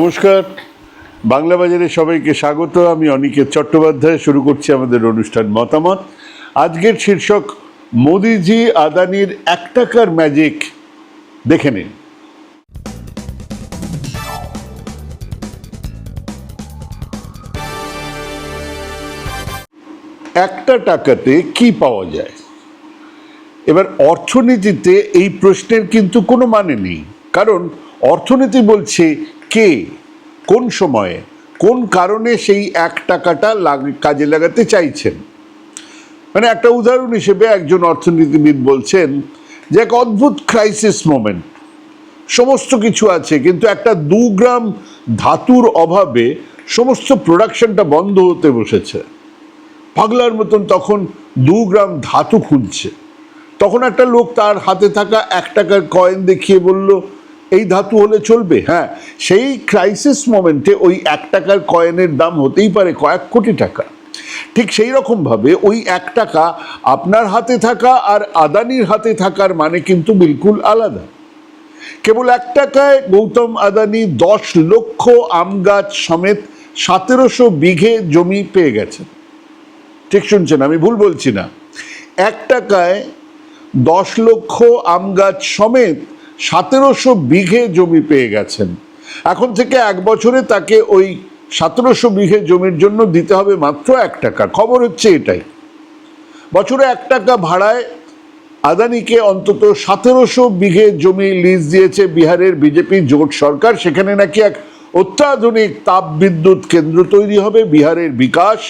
নমস্কার। বাংলা বাজারে সবাইকে স্বাগত। আমি অনিকেত চট্টোপাধ্যায়। শুরু করছি আমাদের অনুষ্ঠান মতামত। আজকের শীর্ষক, মোদিজি আদানির এক টাকার ম্যাজিক দেখে নিন। একটা টাকাতে কি পাওয়া যায়? এবার অর্থনীতিতে এই প্রশ্নের কিন্তু কোনো মানে নেই। কারণ অর্থনীতি বলছে কে? কোন সময়ে? কোন কারণে সেই এক টাকাটা কাজে লাগাতে চাইছেন? মানে একটা উদাহরণ হিসেবে একজন অর্থনীতিবিদ বলছেন যে এক অদ্ভুত ক্রাইসিস মোমেন্ট সমস্ত কিছু আছে, কিন্তু একটা দু গ্রাম ধাতুর অভাবে সমস্ত প্রোডাকশনটা বন্ধ হতে বসেছে। পাগলার মতন তখন দু গ্রাম ধাতু খুঁজছে তখন একটা লোক তার হাতে থাকা এক টাকার কয়েন দেখিয়ে বলল এই ধাতু হলে চলবে? হ্যাঁ সেই ক্রাইসিস মোমেন্টে ওই এক টাকার কয়েনের দাম হতেই পারে কয়েক কোটি টাকা। ঠিক সেই রকমভাবে ওই এক টাকা আপনার হাতে থাকা আর আদানির হাতে থাকার মানে কিন্তু বিলকুল আলাদা। কেবল এক টাকায় গৌতম আদানি দশ লক্ষ আম গাছ সমেত সতেরোশো বিঘে জমি পেয়ে গেছেন। ঠিক শুনছেন, আমি ভুল বলছি না। এক টাকায় দশ লক্ষ আম গাছ সমেত সতেরোশো বিঘে জমি পেয়ে গেছেন। এখন থেকে এক বছরে তাকে ওই সতেরোশো বিঘে জমির জন্য দিতে হবে মাত্র এক টাকা। খবর হচ্ছে এটাই। বছরে এক টাকা ভাড়ায় আদানিকে অন্তত সতেরোশো বিঘে জমি লিজ দিয়েছে বিহারের বিজেপি জোট সরকার। সেখানে নাকি এক অত্যাধুনিক তাপ বিদ্যুৎ কেন্দ্র তৈরি হবে বিহারের বিকাশ।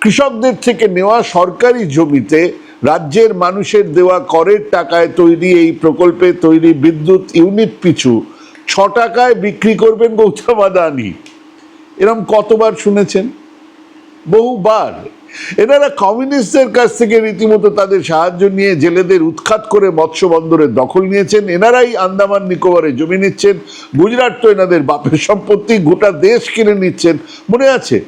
কৃষকদের থেকে নেওয়া সরকারি জমিতে রাজ্যের মানুষের দেওয়া করের টাকায় তৈরি এই প্রকল্পে তৈরি বিদ্যুৎ ইউনিট পিছু ছ টাকায় বিক্রি করবেন গৌতম আদানি। এরম কতবার শুনেছেন? বহুবার। এনারা কমিউনিস্টদের কাছ থেকে রীতিমতো তাদের সাহায্য নিয়ে জেলেদের উৎখাত করে মৎস্য বন্দরের দখল নিয়েছেন। এনারাই আন্দামান নিকোবরে জমি নিচ্ছেন। গুজরাট তো এনাদের বাপের সম্পত্তি, গোটা দেশ কিনে নিচ্ছেন। মনে আছে?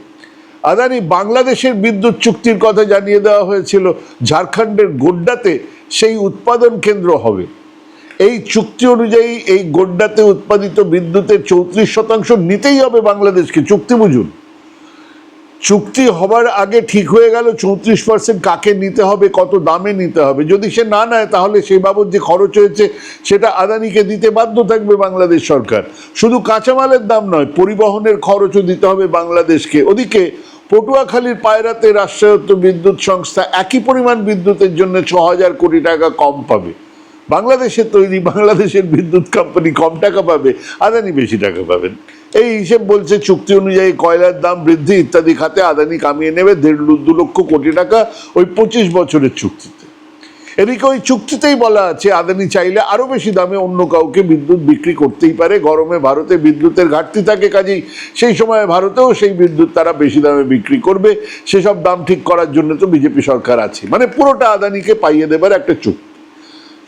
আদানি, বাংলাদেশের বিদ্যুৎ চুক্তির কথা জানিয়ে দেওয়া হয়েছিল, ঝাড়খণ্ডের গোড্ডাতে সেই উৎপাদন কেন্দ্র হবে। এই চুক্তি অনুযায়ী এই গোড্ডাতে উৎপাদিত বিদ্যুতের চৌত্রিশ শতাংশ নিতেই হবে বাংলাদেশকে। চুক্তি বুঝুন। চুক্তি হবার আগে ঠিক হয়ে গেল, চৌত্রিশ পার্সেন্ট কাকে নিতে হবে, কত দামে নিতে হবে। যদি সে না নেয়, তাহলে সেই বাবদ যে খরচ হয়েছে, সেটা আদানিকে দিতে বাধ্য থাকবে বাংলাদেশ সরকার। শুধু কাঁচামালের দাম নয়, পরিবহনের খরচও দিতে হবে বাংলাদেশকে। ওদিকে পটুয়াখালীর পায়রাতে রাষ্ট্রায়ত্ত বিদ্যুৎ সংস্থা একই পরিমাণ বিদ্যুতের জন্য ছ হাজার কোটি টাকা কম পাবে। বাংলাদেশের তৈরি বাংলাদেশের বিদ্যুৎ কোম্পানি কম টাকা পাবে, আদানি বেশি টাকা পাবেন। এই হিসেব বলছে, চুক্তি অনুযায়ী কয়লার দাম বৃদ্ধি ইত্যাদি খাতে আদানি কামিয়ে নেবে দেড় দু লক্ষ কোটি টাকা ওই পঁচিশ বছরের চুক্তিতে। এদিকে ওই চুক্তিতেই বলা আছে, আদানি চাইলে আরও বেশি দামে অন্য কাউকে বিদ্যুৎ বিক্রি করতেই পারে। গরমে ভারতে বিদ্যুতের ঘাটতি থাকে কাজেই। সেই সময় ভারতেও সেই বিদ্যুৎ তারা বেশি দামে বিক্রি করবে। সেসব দাম ঠিক করার জন্য তো বিজেপি সরকার আছে। মানে পুরোটা আদানিকে পাইয়ে দেবার একটা চুক্তি।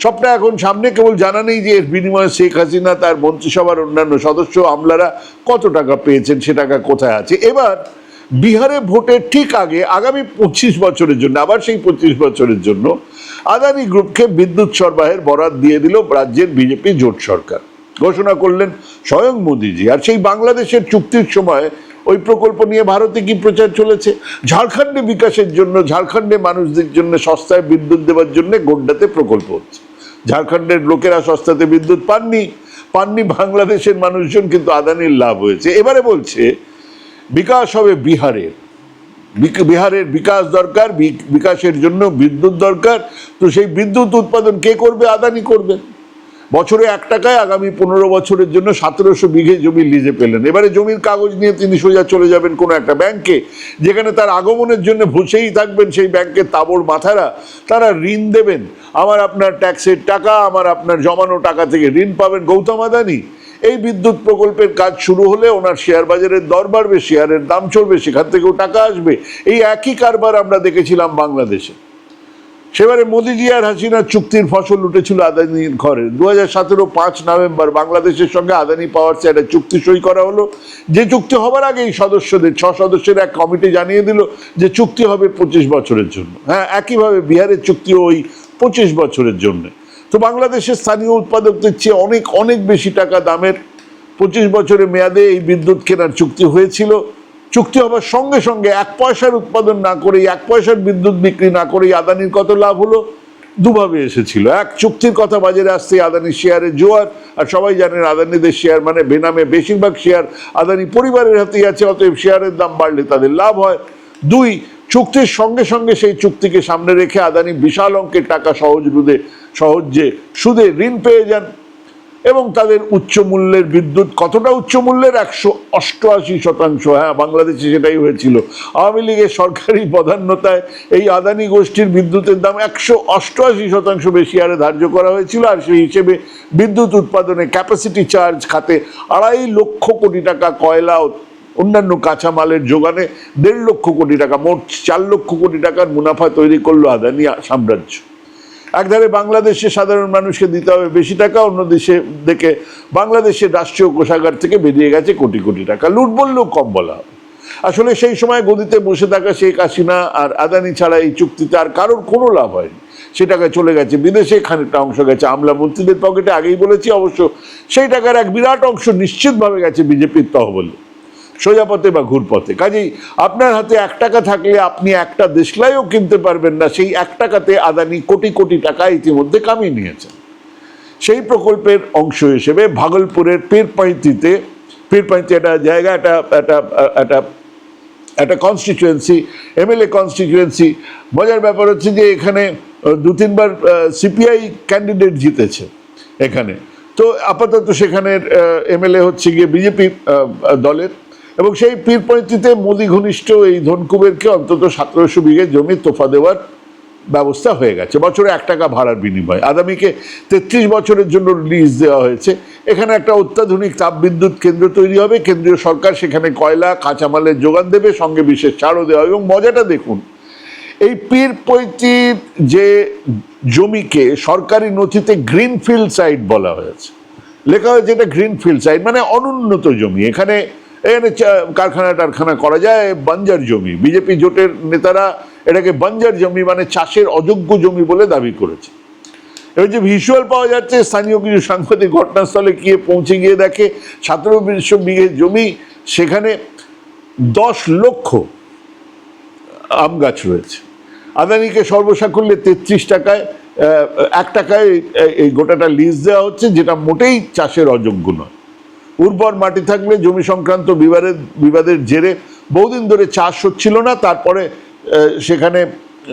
সবটা এখন সামনে কেবল জানা নেই যে এর বিনিময়ে শেখ হাসিনা, তার মন্ত্রিসভার অন্যান্য সদস্য, আমলারা কত টাকা পেয়েছেন, সে টাকা কোথায় আছে? এবার বিহারে ভোটের ঠিক আগে, আগামী পঁচিশ বছরের জন্য, আবার সেই পঁচিশ বছরের জন্য, আদানি গ্রুপকে বিদ্যুৎ সরবরাহের বরাদ দিয়ে দিল রাজ্যের বিজেপি জোট সরকার। ঘোষণা করলেন স্বয়ং মোদিজি। আর সেই বাংলাদেশের চুক্তির সময় ওই প্রকল্প নিয়ে ভারতে কি প্রচার চলেছে? ঝাড়খণ্ডে বিকাশের জন্য, ঝাড়খণ্ডে মানুষদের জন্য, সস্তায় বিদ্যুৎ দেওয়ার জন্য গোড্ডাতে প্রকল্প হচ্ছে। ঝাড়খণ্ডের লোকেরা সস্তাতে বিদ্যুৎ পাননি পাননি বাংলাদেশের মানুষজন, কিন্তু আদানির লাভ হয়েছে। এবারে বলছে, বিকাশ হবে বিহারের। বিহারের বিকাশ দরকার বিক- বিকাশের জন্য বিদ্যুৎ দরকার। তো সেই বিদ্যুৎ উৎপাদন কে করবে? আদানি করবে। বছরে এক টাকায় আগামী পনেরো বছরের জন্য সতেরোশো বিঘে জমি লিজে পেলেন। এবারে জমির কাগজ নিয়ে তিনি সোজা চলে যাবেন কোনো একটা ব্যাংকে, যেখানে তার আগমনের জন্য বসেই থাকবেন সেই ব্যাংকের তাবড় মাথারা। তারা ঋণ দেবেন। আমার আপনার ট্যাক্সের টাকা, আমার আপনার জমানো টাকা থেকে ঋণ পাবেন। গৌতম আদানি, এই বিদ্যুৎ প্রকল্পের কাজ শুরু হলে ওনার শেয়ার বাজারের দর বাড়বে, শেয়ারের দাম চলবে সেখান থেকেও টাকা আসবে। এই একই কারবার আমরা দেখেছিলাম বাংলাদেশে। সেবারে মোদিজি আর হাসিনার চুক্তির ফসল উঠেছিল আদানির ঘরে। দু হাজার সতেরো পাঁচ নভেম্বর বাংলাদেশের সঙ্গে আদানি পাওয়ার চেয়ে একটা চুক্তি সই করা হলো। যে চুক্তি হবার আগেই সদস্যদের ছ সদস্যের এক কমিটি জানিয়ে দিল যে চুক্তি হবে পঁচিশ বছরের জন্য। হ্যাঁ একইভাবে বিহারের চুক্তি ওই পঁচিশ বছরের জন্য। তো বাংলাদেশের স্থানীয় উৎপাদকদের চেয়ে অনেক অনেক বেশি টাকা দামের পঁচিশ বছরের মেয়াদে এই বিদ্যুৎ কেনার চুক্তি হয়েছিল। চুক্তি হবার সঙ্গে সঙ্গে এক পয়সার উৎপাদন না করে এক পয়সার বিদ্যুৎ বিক্রি না করে আদানির কত লাভ হলো? দুভাবে এসেছিল। এক, চুক্তির কথা বাজারে আসতে আদানির শেয়ারের জোয়ার, আর সবাই জানেন আদানিদের শেয়ার মানে বেনামে বেশিরভাগ শেয়ার আদানি পরিবারের হাতেই আছে, অতএব শেয়ারের দাম বাড়লে তাদের লাভ হয়। দুই, চুক্তির সঙ্গে সঙ্গে সেই চুক্তিকে সামনে রেখে আদানি বিশাল অঙ্কের টাকা সহজ রুদে, সহজে সুদে ঋণ পেয়ে যান। এবং তাদের উচ্চ মূল্যের বিদ্যুৎ কতটা উচ্চ মূল্যের? একশো অষ্টআশি শতাংশ। হ্যাঁ বাংলাদেশে সেটাই হয়েছিল। আওয়ামী লীগের সরকারি প্রাধান্যতায় এই আদানি গোষ্ঠীর বিদ্যুতের দাম একশো অষ্টআশি শতাংশ বেশি হারে ধার্য করা হয়েছিল আর সেই হিসেবে বিদ্যুৎ উৎপাদনে ক্যাপাসিটি চার্জ খাতে আড়াই লক্ষ কোটি টাকা কয়লা অন্যান্য কাঁচামালের যোগানে দেড় লক্ষ কোটি টাকা, মোট চার লক্ষ কোটি টাকার মুনাফা তৈরি করল আদানি সাম্রাজ্য। একধারে বাংলাদেশে সাধারণ মানুষকে দিতে হবে বেশি টাকা, অন্য দেশে দেখে বাংলাদেশের রাষ্ট্রীয় কোষাগার থেকে বেরিয়ে গেছে কোটি কোটি টাকা। লুট বললেও কম বলা আসলে সেই সময় গদিতে বসে থাকা শেখ হাসিনা আর আদানি ছাড়া এই চুক্তিতে আর কারোর কোনো লাভ হয়নি। সে টাকায় চলে গেছে, বিদেশে খানিকটা অংশ গেছে। আমলা মন্ত্রীদের পকেটে আগেই বলেছি অবশ্য সেই টাকার এক বিরাট অংশ নিশ্চিতভাবে গেছে বিজেপির তহবলে। সোজা পথে বা ঘুরপথে কাজেই আপনার হাতে এক টাকা থাকলে আপনি একটা দেশলাইও কিনতে পারবেন না, সেই এক টাকাতে আদানি কোটি কোটি টাকা ইতিমধ্যে কামিয়ে নিয়েছেন। সেই প্রকল্পের অংশ হিসেবে ভাগলপুরের পীরপাইতিতে পীরপাইতি একটা জায়গা, একটা একটা একটা একটা কনস্টিটিউয়েন্সি এমএলএ কনস্টিটিউয়েন্সি মজার ব্যাপার হচ্ছে যে এখানে দু তিনবার সিপিআই ক্যান্ডিডেট জিতেছে এখানে। তো আপাতত সেখানের এমএলএ হচ্ছে গিয়ে বিজেপি দলের। এবং সেই পীরপৈতিতে মোদী ঘনিষ্ঠ এই ধনকুবেরকে অন্তত সতেরোশো বিঘে জমি তোফা দেওয়ার ব্যবস্থা হয়ে গেছে। বছরে এক টাকা ভাড়ার বিনিময়ে। আদামিকে তেত্রিশ বছরের জন্য লিজ দেওয়া হয়েছে। এখানে একটা অত্যাধুনিক তাপবিদ্যুৎ কেন্দ্র তৈরি হবে। কেন্দ্রীয় সরকার সেখানে কয়লা, কাঁচামালের যোগান দেবে, সঙ্গে বিশেষ ছাড়ও দেওয়া এবং মজাটা দেখুন, এই পীর পৈতির যে জমিকে সরকারি নথিতে গ্রিনফিল্ড সাইট বলা হয়েছে। লেখা হয়েছে এটা গ্রিনফিল্ড সাইট মানে অনুন্নত জমি। এখানে এখানে কারখানা টারখানা করা যায়, বাঞ্জার জমি। বিজেপি জোটের নেতারা এটাকে বাঞ্জার জমি মানে চাষের অযোগ্য জমি বলে দাবি করেছে। এবার যে ভিজুয়াল পাওয়া যাচ্ছে, স্থানীয় কিছু সাংবাদিক ঘটনাস্থলে গিয়ে পৌঁছে গিয়ে দেখে, সতেরো বিশো বিঘে জমি, সেখানে দশ লক্ষ আম গাছ রয়েছে। আদানিকে সর্বসাকুল্যে তেত্রিশ টাকায় এক টাকায় এই- এই গোটাটা লিজ দেওয়া হচ্ছে, যেটা মোটেই চাষের অযোগ্য নয়। উর্বর মাটি থাকলে জমি সংক্রান্ত বিবাদের বিবাদের জেরে বহুদিন ধরে চাষ হচ্ছিল না। তারপরে সেখানে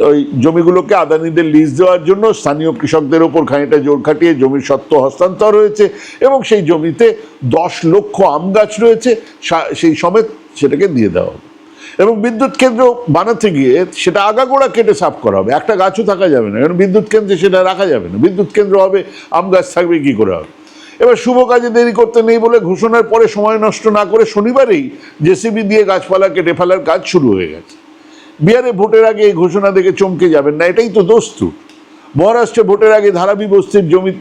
ওই জমিগুলোকে আদানিদের লিজ দেওয়ার জন্য স্থানীয় কৃষকদের ওপর খানিকটা জোর খাটিয়ে জমির সত্ত্ব হস্তান্তর হয়েছে এবং সেই জমিতে দশ লক্ষ আম গাছ রয়েছে। সেই সমেত সেটাকে দিয়ে দেওয়া হবে। এবং বিদ্যুৎ কেন্দ্র বানাতে গিয়ে সেটা আগাগোড়া কেটে সাফ করা হবে। একটা গাছও থাকা যাবে না। কারণ বিদ্যুৎ কেন্দ্রে সেটা রাখা যাবে না। বিদ্যুৎ কেন্দ্র হবে, আম গাছ থাকবে, কী করে হবে? এবার শুভ কাজে দেরি করতে নেই বলে ঘোষণার পরে সময় নষ্ট না করে শনিবারেই জেসিবি দিয়ে গাছপালা কেটে ফেলার কাজ শুরু হয়ে গেছে। বিহারে ভোটের আগে এই ঘোষণা দেখে চমকে যাবেন না, এটাই তো দস্তুর মহারাষ্ট্রে ভোটের আগে ধারাবি বস্তির জমি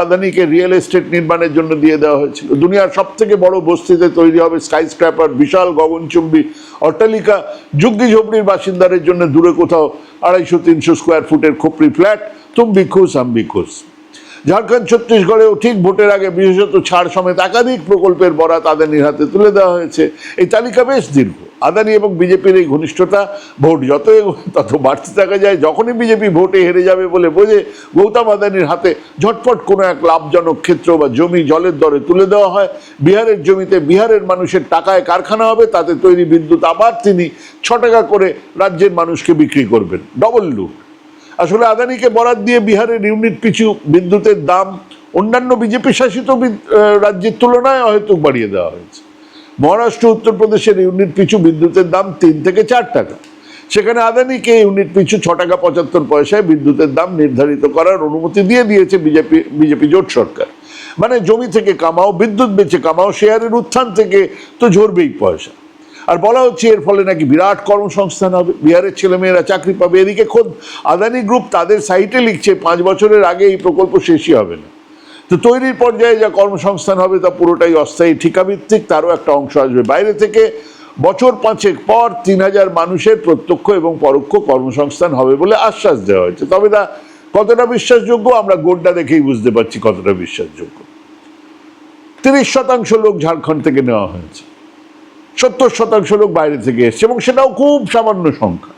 আদানিকে রিয়েল এস্টেট নির্মাণের জন্য দিয়ে দেওয়া হয়েছিল। দুনিয়ার সব থেকে বড় বস্তিতে তৈরি হবে স্কাই স্ক্র্যাপার বিশাল গগনচুম্বী অট্টালিকা ঝুগ্গি ঝোপড়ির বাসিন্দাদের জন্য দূরে কোথাও আড়াইশো তিনশো স্কোয়ার ফুটের খোপড়ি ফ্ল্যাট তুমবি খুশ আম্বি খুশ ঝাড়খণ্ড ছত্তিশগড়েও ঠিক ভোটের আগে বিশেষত ছাড় সমেত একাধিক প্রকল্পের বরাত আদানির হাতে তুলে দেওয়া হয়েছে। এই তালিকা বেশ দীর্ঘ। আদানি এবং বিজেপির এই ঘনিষ্ঠতা ভোট যত তত বাড়তে থাকা যায়, যখনই বিজেপি ভোটে হেরে যাবে বলে বোঝে, গৌতম আদানির হাতে ঝটপট কোনো এক লাভজনক ক্ষেত্র বা জমি জলের দরে তুলে দেওয়া হয়। বিহারের জমিতে বিহারের মানুষের টাকায় কারখানা হবে, তাতে তৈরি বিদ্যুৎ আবার তিনি ছ টাকা করে রাজ্যের মানুষকে বিক্রি করবেন। ডবল লুট আসলে আদানিকে বরাদ দিয়ে বিহারের ইউনিট পিছু বিদ্যুতের দাম অন্যান্য বিজেপি শাসিত রাজ্যের তুলনায় হয়তো বাড়িয়ে দেওয়া হয়েছে। মহারাষ্ট্র, উত্তরপ্রদেশের ইউনিট পিছু বিদ্যুতের দাম তিন থেকে চার টাকা। সেখানে আদানিকে ইউনিট পিছু ছ টাকা পঁচাত্তর পয়সায় বিদ্যুতের দাম নির্ধারিত করার অনুমতি দিয়ে দিয়েছে বিজেপি বিজেপি জোট সরকার। মানে জমি থেকে কামাও, বিদ্যুৎ বেচে কামাও, শেয়ারের উত্থান থেকে তো ঝরবেই পয়সা। আর বলা হচ্ছে এর ফলে নাকি বিরাট কর্মসংস্থান হবে। বিহারের ছেলেমেয়েরা চাকরি পাবে। এদিকে খোদ আদানি গ্রুপ তাদের সাইটে লিখছে, পাঁচ বছরের আগে এই প্রকল্প শেষই হবে না। তো তৈরির পর্যায়ে যা কর্মসংস্থান হবে তা পুরোটাই অস্থায়ী ঠিকাভিত্তিক, তারও একটা অংশ আসবে। বাইরে থেকে বছর পাঁচেক পর তিন হাজার মানুষের প্রত্যক্ষ এবং পরোক্ষ কর্মসংস্থান হবে বলে আশ্বাস দেওয়া হয়েছে। তবে তা কতটা বিশ্বাসযোগ্য আমরা গোড্ডা দেখেই বুঝতে পারছি কতটা বিশ্বাসযোগ্য। তিরিশ শতাংশ লোক ঝাড়খণ্ড থেকে নেওয়া হয়েছে। সত্তর শতাংশ লোক বাইরে থেকে এসছে এবং সেটাও খুব সামান্য সংখ্যা।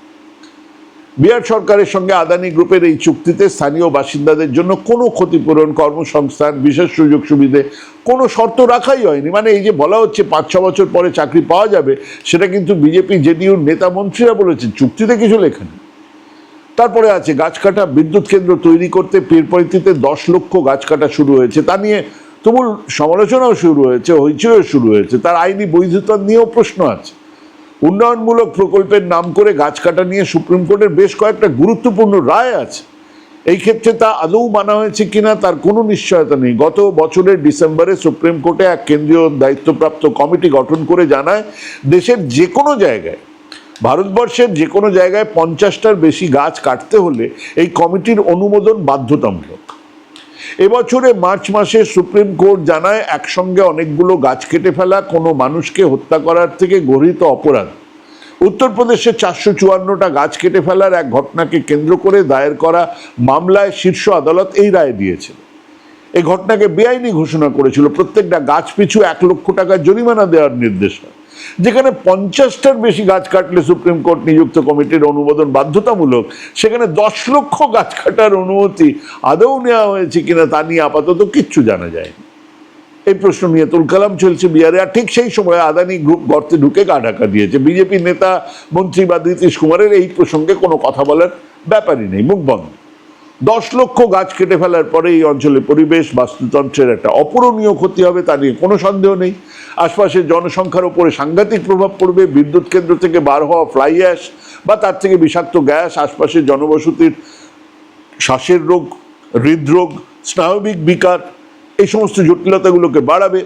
বিহার সরকারের সঙ্গে আদানি গ্রুপের এই চুক্তিতে স্থানীয় বাসিন্দাদের জন্য কোনো ক্ষতিপূরণ কর্মসংস্থান, বিশেষ সুযোগ সুবিধে কোনো শর্ত রাখাই হয়নি। মানে এই যে বলা হচ্ছে পাঁচ, ছ বছর পরে চাকরি পাওয়া যাবে, সেটা কিন্তু বিজেপি জেডিইউর নেতা মন্ত্রীরা বলেছেন, চুক্তিতে কিছু লেখা নেই। তারপরে আছে গাছ কাটা বিদ্যুৎ কেন্দ্র তৈরি করতে পীরপৈতিতে দশ লক্ষ গাছ কাটা শুরু হয়েছে। তা নিয়ে তুমুল সমালোচনাও শুরু হয়েছে, হইচইও শুরু হয়েছে। তার আইনি বৈধতা নিয়েও প্রশ্ন আছে। উন্নয়নমূলক প্রকল্পের নাম করে গাছ কাটা নিয়ে সুপ্রিম কোর্টের বেশ কয়েকটা গুরুত্বপূর্ণ রায় আছে। এই ক্ষেত্রে তা আদৌ মানা হয়েছে কিনা তার কোনো নিশ্চয়তা নেই। গত বছরের ডিসেম্বরে সুপ্রিম কোর্টে এক কেন্দ্রীয় দায়িত্বপ্রাপ্ত কমিটি গঠন করে জানায়, দেশের যে কোনো জায়গায়, ভারতবর্ষের যে কোনো জায়গায় পঞ্চাশটার বেশি গাছ কাটতে হলে এই কমিটির অনুমোদন বাধ্যতামূলক। এবছরে মার্চ মাসে সুপ্রিম কোর্ট জানায়, একসঙ্গে অনেকগুলো গাছ কেটে ফেলা, কোনো মানুষকে হত্যা করার থেকে গরিত অপরাধ। উত্তরপ্রদেশে চারশো চুয়ান্নটা গাছ কেটে ফেলার এক ঘটনাকে কেন্দ্র করে দায়ের করা মামলায় শীর্ষ আদালত এই রায় দিয়েছিল এই ঘটনাকে বেআইনি ঘোষণা করেছিল। প্রত্যেকটা গাছ পিছু এক লক্ষ টাকা জরিমানা দেওয়ার নির্দেশ যেখানে পঞ্চাশটার বেশি গাছ কাটলে সুপ্রিম কোর্ট নিযুক্ত কমিটির অনুমোদন বাধ্যতামূলক, সেখানে দশ লক্ষ গাছ কাটার অনুমতি আদৌ নেওয়া হয়েছে কিনা তা নিয়ে আপাতত কিচ্ছু জানা যায়নি। এই প্রশ্ন নিয়ে তুলকালাম চলছে বিহারে, আর ঠিক সেই সময় আদানি গ্রুপ গর্তে ঢুকে গা ঢাকা দিয়েছে। বিজেপি নেতা মন্ত্রী বা নীতিশ কুমারের এই প্রসঙ্গে কোনো কথা বলার ব্যাপারই নেই, মুখ বন্ধ। দশ লক্ষ গাছ কেটে ফেলার পরে এই অঞ্চলে পরিবেশ বাস্তুতন্ত্রের একটা অপূরণীয় ক্ষতি হবে, তা নিয়ে কোনো সন্দেহ নেই। আশপাশের জনসংখ্যার উপরে সাংঘাতিক প্রভাব পড়বে, বিদ্যুৎ কেন্দ্র থেকে বার হওয়া ফ্লাই অ্যাশ বা তার থেকে বিষাক্ত গ্যাস, আশপাশের জনবসতির শ্বাসের রোগ, হৃদরোগ, স্নায়বিক বিকার, এই সমস্ত জটিলতাগুলোকে বাড়াবে।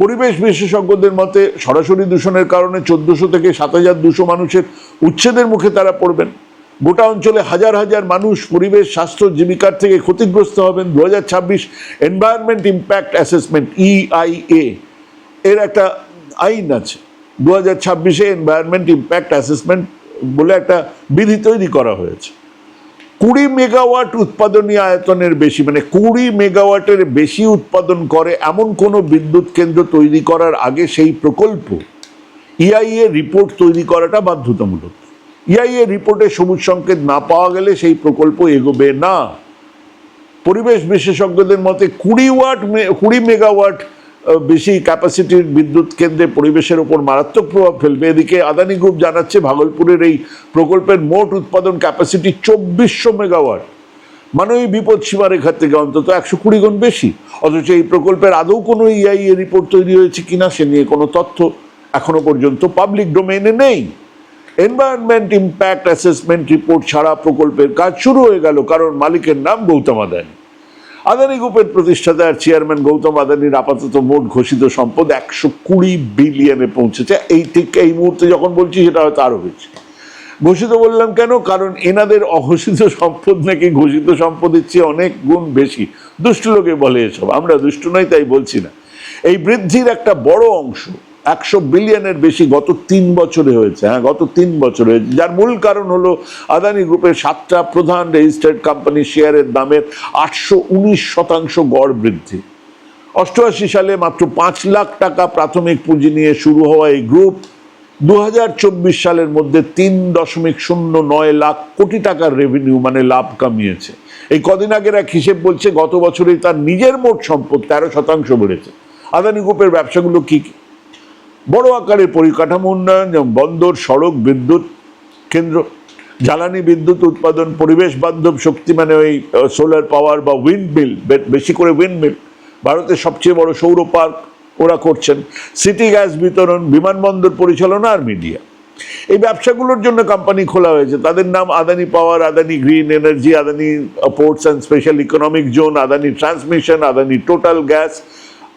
পরিবেশ বিশেষজ্ঞদের মতে সরাসরি দূষণের কারণে চোদ্দোশো থেকে সাত হাজার দুশো মানুষের উচ্ছেদের মুখে তারা পড়বেন। গোটা অঞ্চলে হাজার হাজার মানুষ পরিবেশ, স্বাস্থ্য, জীবিকার থেকে ক্ষতিগ্রস্ত হবেন। দু হাজার ছাব্বিশ এনভায়রনমেন্ট ইম্প্যাক্ট অ্যাসেসমেন্ট ইআইএ এর একটা আইন আছে। দু হাজার ছাব্বিশে এনভায়রনমেন্ট ইম্প্যাক্ট অ্যাসেসমেন্ট বলে একটা বিধি তৈরি করা হয়েছে। কুড়ি মেগাওয়াট উৎপাদনী আয়তনের বেশি মানে কুড়ি মেগাওয়াটের বেশি উৎপাদন করে এমন কোনো বিদ্যুৎ কেন্দ্র তৈরি করার আগে সেই প্রকল্প ইআইএ রিপোর্ট তৈরি করাটা বাধ্যতামূলক। ইআইএ রিপোর্টে সবুজ সংকেত না পাওয়া গেলে সেই প্রকল্প এগোবে না। পরিবেশ বিশেষজ্ঞদের মতে কুড়ি ওয়াট কুড়ি মেগাওয়াট বেশি ক্যাপাসিটির বিদ্যুৎ কেন্দ্রে পরিবেশের ওপর মারাত্মক প্রভাব ফেলবে। এদিকে আদানি গ্রুপ জানাচ্ছে ভাগলপুরের এই প্রকল্পের মোট উৎপাদন ক্যাপাসিটি চব্বিশশো মেগাওয়াট। মানে ওই বিপদ সীমারেখার থেকে অন্তত একশো কুড়ি গুণ বেশি। অথচ এই প্রকল্পের আদৌ কোনো ইআইএ রিপোর্ট তৈরি হয়েছে কিনা সে নিয়ে কোনো তথ্য এখনও পর্যন্ত পাবলিক ডোমেইনে নেই। এনভায়রনমেন্ট ইম্প্যাক্ট অ্যাসেসমেন্ট রিপোর্ট ছাড়া প্রকল্পের কাজ শুরু হয়ে গেল, কারণ মালিকের নাম গৌতম আদানি। আদানি গ্রুপের প্রতিষ্ঠাতা আর চেয়ারম্যান গৌতম আদানির আপাতত মোট ঘোষিত সম্পদ একশো কুড়ি বিলিয়নে পৌঁছেছে। এই ঠিক এই মুহূর্তে যখন বলছি, সেটা হয়তো আরও হয়েছে ঘোষিত বললাম কেন? কারণ এনাদের অঘোষিত সম্পদ নাকি ঘোষিত সম্পদের চেয়ে অনেক গুণ বেশি। দুষ্টু লোকে বলে এসব, আমরা দুষ্টু নই, তাই বলছি না। এই বৃদ্ধির একটা বড় অংশ একশো বিলিয়নের বেশি গত তিন বছরে হয়েছে হ্যাঁ গত তিন বছরে হয়েছে। যার মূল কারণ হলো আদানি গ্রুপের সাতটা প্রধান রেজিস্টার্ড কোম্পানি শেয়ারের দামের আটশো উনিশ শতাংশ গড় বৃদ্ধি। অষ্টআশি সালে মাত্র পাঁচ লাখ টাকা প্রাথমিক পুঁজি নিয়ে শুরু হওয়া এই গ্রুপ দু হাজার চব্বিশ সালের মধ্যে তিন দশমিক শূন্য নয় লাখ কোটি টাকার রেভিনিউ মানে লাভ কামিয়েছে। এই কদিন আগের এক হিসেব বলছে গত বছরে তার নিজের মোট সম্পদ তেরো শতাংশ বেড়েছে। আদানি গ্রুপের ব্যবসাগুলো কি কি? বড় আকারের পরিকাঠামো উন্নয়ন, যেমন বন্দর, সড়ক, বিদ্যুৎ কেন্দ্র, জ্বালানি বিদ্যুৎ উৎপাদন, পরিবেশ বান্ধব শক্তি মানে ওই সোলার পাওয়ার বা উইন্ড মিল বেশি করে উইন্ড মিল ভারতের সবচেয়ে বড় সৌর পার্ক ওরা করছেন। সিটি গ্যাস বিতরণ, বিমানবন্দর পরিচালনা আর মিডিয়া এই ব্যবসাগুলোর জন্য কোম্পানি খোলা হয়েছে। তাদের নাম Adani power Adani green energy Adani ports and special economic zone Adani transmission Adani total gas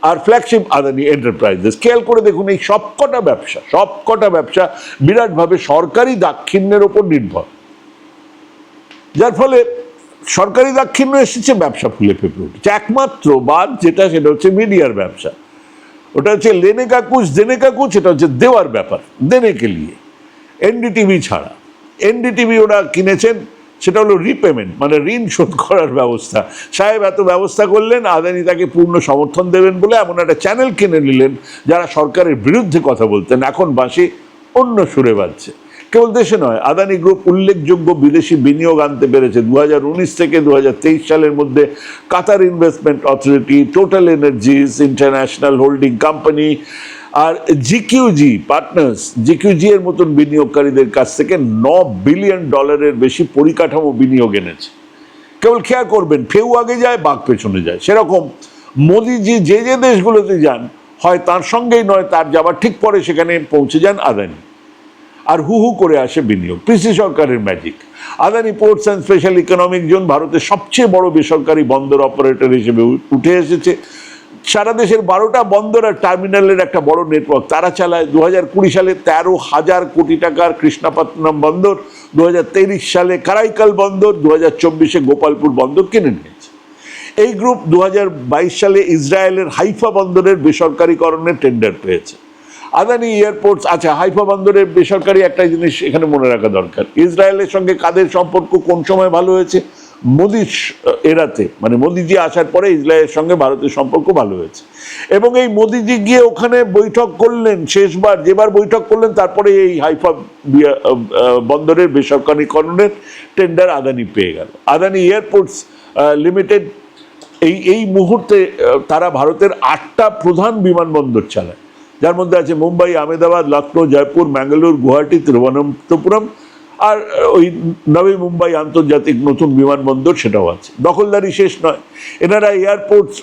R flagship Adani enterprises খেয়াল করে দেখুন, এই সবকটা ব্যবসা সবকটা ব্যবসা বিরাটভাবে সরকারি দাক্ষিণ্যের ওপর নির্ভর। যার ফলে সরকারি দাক্ষিণ্য এসেছে, ব্যবসা ফুলে ফেপে উঠেছে। একমাত্র বাদ যেটা, সেটা হচ্ছে মিডিয়ার ব্যবসা। ওটা হচ্ছে লেনে কাকুচ দেনে কাকুচ এটা হচ্ছে দেওয়ার ব্যাপার, দেনেকে নিয়ে। এনডিটিভি ছাড়া। এনডিটিভি ওরা কিনেছেন সেটা হলো রিপেমেন্ট মানে ঋণ শোধ করার ব্যবস্থা। সাহেব এত ব্যবস্থা করলেন, আদানি তাকে পূর্ণ সমর্থন দেবেন বলে এমন একটা চ্যানেল কিনে নিলেন, যারা সরকারের বিরুদ্ধে কথা বলতেন। এখন বাসে অন্য সুরে বাজছে। কেবল দেশে নয়, আদানি গ্রুপ উল্লেখযোগ্য বিদেশি বিনিয়োগ আনতে পেরেছে। দু হাজার উনিশ থেকে দু হাজার তেইশ সালের মধ্যে Qatar investment authority total energies international holding company আর জিকিউজি পার্টনার্স, জিকিউজি এর মতন বিনিয়োগকারীদের কাছ থেকে ন বিলিয়ন ডলারের বেশি পরিকাঠামো বিনিয়োগ এনেছে। কেবল খেয়াল করবেন, ফেউ আগে যায়, বাঘ পেছনে যায়। সেরকম মোদিজি যে যে দেশগুলোতে যান, হয় তার সঙ্গেই নয়, তার যাবার ঠিক পরে সেখানে পৌঁছে যান আদানি। আর হু হু করে আসে বিনিয়োগ। পিসি সরকারের magic. Adani ports and special economic zone ভারতের সবচেয়ে বড় বেসরকারি বন্দর অপারেটর হিসেবে উঠে এসেছে। সারা দেশের বারোটা বন্দর আর টার্মিনালের একটা বড় নেটওয়ার্ক তারা চালায় দু হাজার কুড়ি সালে তেরো হাজার কোটি টাকার কৃষ্ণাপত্তনম বন্দর দু হাজার তেইশ সালে কারাইকাল বন্দর দু হাজার চব্বিশে গোপালপুর বন্দর কিনে নিয়েছে। এই গ্রুপ দু হাজার বাইশ সালে ইসরায়েলের হাইফা বন্দরের বেসরকারীকরণের টেন্ডার পেয়েছে। আদানি এয়ারপোর্টস আচ্ছা হাইফা বন্দরের বেসরকারি একটা জিনিস এখানে মনে রাখা দরকার। ইসরায়েলের সঙ্গে কাদের সম্পর্ক কোন সময় ভালো হয়েছে? মোদি এরাতে মানে মোদিজি আসার পরে ইসরায়েলের সঙ্গে ভারতের সম্পর্ক ভালো হয়েছে। এবং এই মোদিজি গিয়ে ওখানে বৈঠক করলেন, শেষবার, যেবার বৈঠক করলেন, তারপরে এই হাইফা বন্দরের বেসরকারীকরণের টেন্ডার আদানি পেয়ে গেল। আদানি এয়ারপোর্টস লিমিটেড, এই এই মুহূর্তে তারা ভারতের আটটা প্রধান বিমানবন্দর চালায়। যার মধ্যে আছে মুম্বাই, আহমেদাবাদ, লখনৌ, জয়পুর, ম্যাঙ্গালোর, গুয়াহাটি, তিরুবনন্তপুরম আর ওই নবী মুম্বাই আন্তর্জাতিক নতুন বিমানবন্দর সেটাও আছে। দখলদারি শেষ নয়। এনারা এয়ারপোর্টস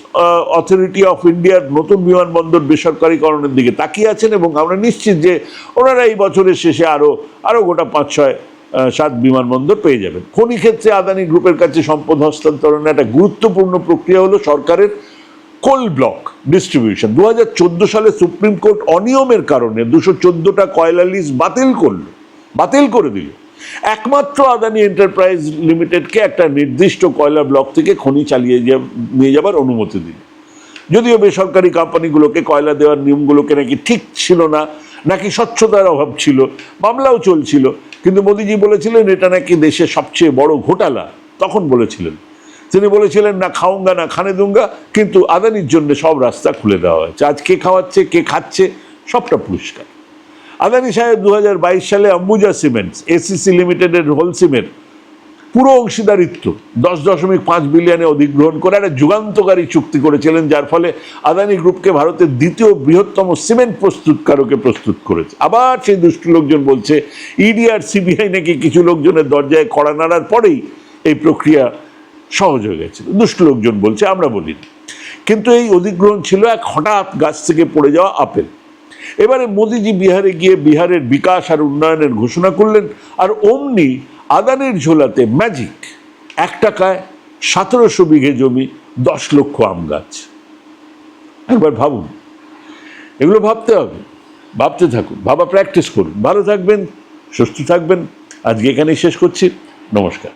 অথরিটি অফ ইন্ডিয়ার নতুন বিমানবন্দর বেসরকারীকরণের দিকে তাকিয়ে আছেন এবং আমরা নিশ্চিত যে ওনারা এই বছরের শেষে আরও আরও গোটা পাঁচ, ছয় সাত বিমানবন্দর পেয়ে যাবেন। খনি ক্ষেত্রে আদানি গ্রুপের কাছে সম্পদ হস্তান্তরণের একটা গুরুত্বপূর্ণ প্রক্রিয়া হলো সরকারের কোল ব্লক ডিস্ট্রিবিউশন। দু হাজার চোদ্দ সালে সুপ্রিম কোর্ট অনিয়মের কারণে দুশো চোদ্দোটা কয়লা লিজ বাতিল করল। বাতিল করে দিল। একমাত্র আদানি এন্টারপ্রাইজ লিমিটেডকে একটা নির্দিষ্ট কয়লা ব্লক থেকে খনি চালিয়ে নিয়ে যাবার অনুমতি দিল। যদিও বেসরকারি কোম্পানিগুলোকে কয়লা দেওয়ার নিয়মগুলোকে নাকি ঠিক ছিল না, নাকি স্বচ্ছতার অভাব ছিল, মামলাও চলছিল, কিন্তু মোদিজি বলেছিলেন, এটা নাকি দেশের সবচেয়ে বড় ঘোটালা। তখন বলেছিলেন, তিনি বলেছিলেন, না খাউঙ্গা না খানে দুঙ্গা, কিন্তু আদানির জন্য সব রাস্তা খুলে দেওয়া হয়েছে। আজ কে খাওয়াচ্ছে, কে খাচ্ছে, সবটা পুরস্কার আদানি সাহেব দু হাজার বাইশ সালে অম্বুজা সিমেন্টস এসিসি লিমিটেডের হোলসিমের পুরো অংশীদারিত্ব, দশ দশমিক পাঁচ বিলিয়নে অধিগ্রহণ করে একটা যুগান্তকারী চুক্তি করেছিলেন, যার ফলে আদানি গ্রুপকে ভারতের দ্বিতীয় বৃহত্তম সিমেন্ট প্রস্তুতকারকে প্রস্তুত করেছে। আবার সেই দুষ্টু লোকজন বলছে ইডি আর সিবিআই নাকি কিছু লোকজনের দরজায় কড়া নাড়ার পরেই এই প্রক্রিয়া সহজ হয়ে গেছে। দুষ্টু লোকজন বলছে, আমরা বলিনি। কিন্তু এই অধিগ্রহণ ছিল এক হঠাৎ গাছ থেকে পড়ে যাওয়া আপেল। এবারে মোদিজি বিহারে গিয়ে বিহারের বিকাশ আর উন্নয়নের ঘোষণা করলেন, আর অমনি আদানির ঝোলাতে ম্যাজিক এক টাকায় সতেরোশো বিঘে জমি, দশ লক্ষ আম গাছ। একবার ভাবুন, এগুলো ভাবতে হবে, ভাবতে থাকুন, ভাবা প্র্যাকটিস করুন। ভালো থাকবেন, সুস্থ থাকবেন। আজকে এখানেই শেষ করছি। নমস্কার।